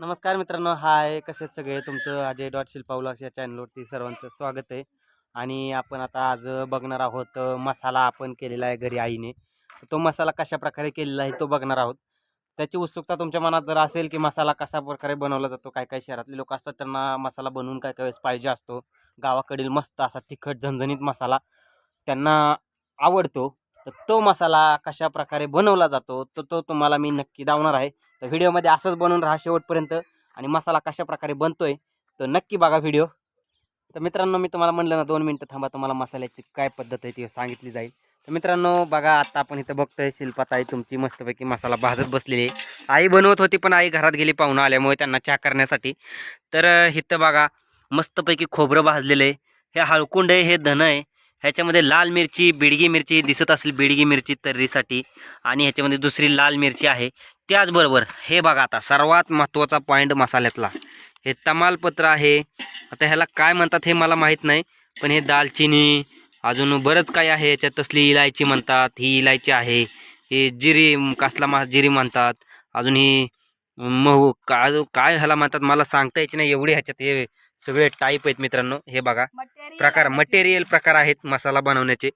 नमस्कार मित्रांनो हाय कसे आहेत सगळे? तुमचं अजय डॉट शिल्पा या चॅनलवरती सर्वांचं स्वागत आहे. आणि आपण आता आज बघणार आहोत मसाला आपण केलेला आहे घरी आईने. तर तो मसाला कशा प्रकारे केलेला आहे तो बघणार आहोत. त्याची उत्सुकता तुमच्या मनात जर असेल की मसाला कशा प्रकारे बनवला जातो काय काय शहरातले लोक असतात त्यांना मसाला बनवून काय काय वेळेस पाहिजे असतो. गावाकडील मस्त असा तिखट झणझणीत मसाला त्यांना आवडतो. तर तो मसाला कशा प्रकारे बनवला जातो तर तो तुम्हाला मी नक्की दावणार आहे. तर व्हिडिओमध्ये असंच बनवून राहा शेवटपर्यंत. आणि मसाला कशा प्रकारे बनतो आहे तर नक्की बघा व्हिडिओ. तर मित्रांनो मी तुम्हाला म्हणलं ना दोन मिनटं थांबा तुम्हाला मसाल्याची काय पद्धत आहे ती सांगितली जाईल. तर मित्रांनो बघा आता आपण इथं बघतोय शिल्पाताई तुमची मस्तपैकी मसाला भाजत बसलेली आहे. आई बनवत होती पण आई घरात गेली पाहुणं आल्यामुळे त्यांना चहा करण्यासाठी. तर इथं बघा मस्तपैकी खोबरं भाजलेलं आहे. हे हळकुंड आहे हे धन आहे. ह्याच्यामध्ये लाल मिरची बिडगी मिरची दिसत असेल बिडगी मिरची तर्रीसाठी. आणि ह्याच्यामध्ये दुसरी लाल मिरची आहे. त्याचबरोबर हे बघा आता सर्वात महत्त्वाचा पॉईंट मसाल्यातला. हे तमालपत्र आहे. आता ह्याला काय म्हणतात हे मला माहीत नाही पण हे दालचिनी अजून बरंच काही आहे. याच्यात तसली इलायची म्हणतात ही इलायची आहे. हे जिरी कसला मा जिरी म्हणतात. अजून ही महू काय काय ह्याला म्हणतात मला सांगता यायची नाही एवढी ह्याच्यात हे सगळे टाईप आहेत मित्रांनो हे बघा. प्रकार मटेरियल प्रकार आहेत मसाला बनवण्याचे.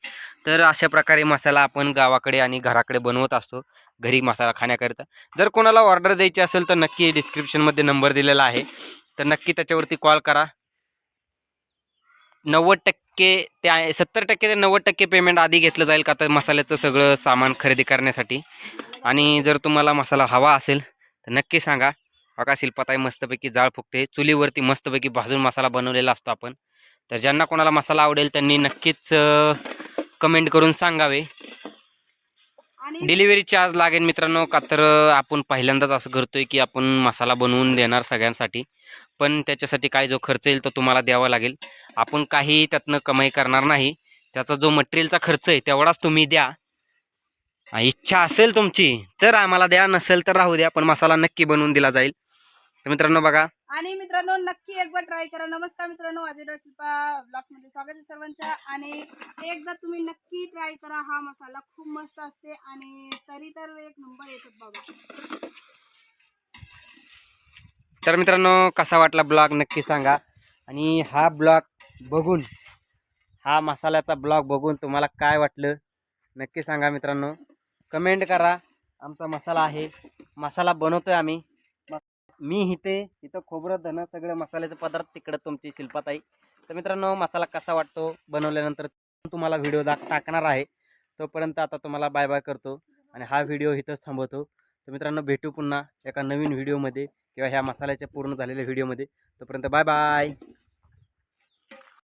तर अशा प्रकारे मसाला आपण गावाकडे आणि घराकडे बनवत असतो घरी मसाला खाण्याकरिता. जर कोणाला ऑर्डर द्यायची असेल तर नक्की डिस्क्रिप्शनमध्ये नंबर दिलेला आहे. तर नक्की त्याच्यावरती कॉल करा. नव्वद टक्के त्या सत्तर टक्के ते नव्वद टक्के पेमेंट आधी घेतलं जाईल का? तर मसाल्याचं सगळं सामान खरेदी करण्यासाठी. आणि जर तुम्हाला मसाला हवा असेल तर नक्की सांगा. बघा शिल्पाताई मस्तपैकी जाळ फुकते. चुलीवरती मस्तपैकी भाजून मसाला बनवलेला असतो आपण. तर ज्यांना कोणाला मसाला आवडेल त्यांनी नक्कीच कमेंट करून सांगावे. डिलिव्हरी चार्ज लागेल मित्रांनो का तर आपण पहिल्यांदाच असं करतोय की आपण मसाला बनवून देणार सगळ्यांसाठी. पण त्याच्यासाठी काय जो खर्च येईल तो तुम्हाला द्यावा लागेल. आपण काही त्यातनं कमाई करणार नाही. त्याचा जो मटेरियलचा खर्च आहे तेवढाच तुम्ही द्या. इच्छा असेल तुमची तर आम्हाला द्या. नसेल तर राहू द्या. पण मसाला नक्की बनवून दिला जाईल. तर मित्रांनो बघा. आणि मित्रांनो नक्की एकदा ट्राय करा. नमस्कार मित्रांनो अजय शिल्पा ब्लॉग्समध्ये स्वागत आहे सर्वांच्या आणि एकदा तुम्ही नक्की ट्राय करा. हा मसाला खूप मस्त असते आणि तरी तर एक नंबर येतात बघा. तर मित्रांनो कसा वाटला ब्लॉग नक्की सांगा. आणि हा ब्लॉग बघून हा मसाल्याचा ब्लॉग बघून तुम्हाला काय वाटलं नक्की सांगा मित्रांनो. कमेंट करा. आमचा मसाला आहे. मसाला बनवतोय आम्ही. मी इथे इथं खोबरं धनं सगळं मसाल्याचे पदार्थ तिकडं तुमची शिल्पाताई. तर मित्रांनो मसाला कसा वाटतो बनवल्यानंतर तुम्हाला व्हिडिओ दा टाकणार आहे. तोपर्यंत आता तुम्हाला बाय बाय करतो आणि हा व्हिडिओ इथंच थांबवतो. तर मित्रांनो भेटू पुन्हा एका नवीन व्हिडिओमध्ये किंवा ह्या मसाल्याच्या पूर्ण झालेल्या व्हिडिओमध्ये. तोपर्यंत बाय बाय